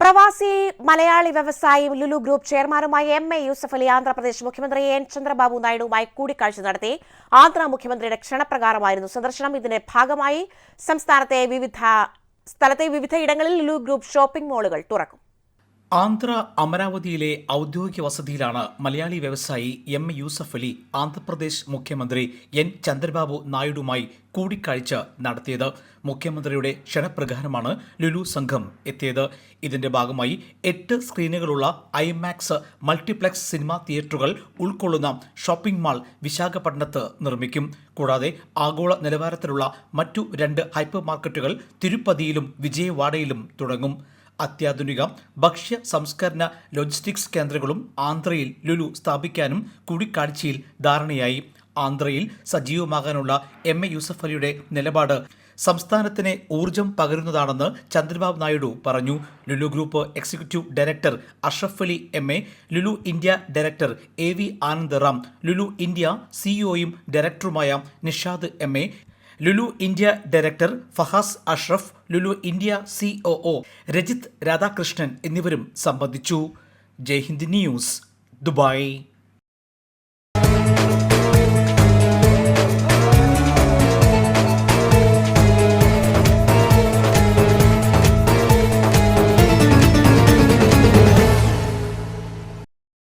പ്രവാസി മലയാളി വ്യവസായി ലുലു ഗ്രൂപ്പ് ചെയർമാനുമായ എം എ യൂസഫ് അലി ആന്ധ്രാപ്രദേശ് മുഖ്യമന്ത്രി എൻ ചന്ദ്രബാബു നായിഡുവുമായി കൂടിക്കാഴ്ച നടത്തി ആന്ധ്ര മുഖ്യമന്ത്രിയുടെ ക്ഷണപ്രകാരമായിരുന്നു സന്ദർശനം. ഇതിന്റെ ഭാഗമായി സംസ്ഥാനത്തെ വിവിധ സ്ഥലത്തെ വിവിധയിടങ്ങളിൽ ലുലു ഗ്രൂപ്പ് ഷോപ്പിംഗ് മാളുകൾ തുറക്കും. ആന്ധ്ര അമരാവതിയിലെ ഔദ്യോഗിക വസതിയിലാണ് മലയാളി വ്യവസായി എം. എ യൂസഫ് അലി ആന്ധ്രാപ്രദേശ് മുഖ്യമന്ത്രി എൻ. ചന്ദ്രബാബു നായിഡുമായി കൂടിക്കാഴ്ച നടത്തിയത്. മുഖ്യമന്ത്രിയുടെ ക്ഷണപ്രകാരമാണ് ലുലു സംഘം എത്തിയത്. ഇതിന്റെ ഭാഗമായി എട്ട് സ്ക്രീനുകളുള്ള ഐമാക്സ് മൾട്ടിപ്ലക്സ് സിനിമാ തിയേറ്ററുകൾ ഉൾക്കൊള്ളുന്ന ഷോപ്പിംഗ് മാൾ വിശാഖപട്ടണത്ത് നിർമ്മിക്കും. കൂടാതെ ആഗോള നിലവാരത്തിലുള്ള മറ്റു രണ്ട് ഹൈപ്പർ മാർക്കറ്റുകൾ തിരുപ്പതിയിലും വിജയവാഡയിലും തുടങ്ങും. അത്യാധുനിക ഭക്ഷ്യ സംസ്കരണ ലോജിസ്റ്റിക്സ് കേന്ദ്രങ്ങളും ആന്ധ്രയിൽ ലുലു സ്ഥാപിക്കാനും കൂടിക്കാഴ്ചയിൽ ധാരണയായി. ആന്ധ്രയിൽ സജീവമാകാനുള്ള എം എ യൂസഫ് അലിയുടെ നിലപാട് സംസ്ഥാനത്തിന് ഊർജം പകരുന്നതാണെന്ന് ചന്ദ്രബാബു നായിഡു പറഞ്ഞു. Lulu group executive director Ashraf Ali M A Lulu India director A V Anand Ram Lulu India സിഇഒയും ഡയറക്ടറുമായ Nishad M A Lulu India director Fahas Ashraf Lulu India COO Rajith Radhakrishnan എന്നിവരും സംബന്ധിച്ചു. Jaihind news Dubai.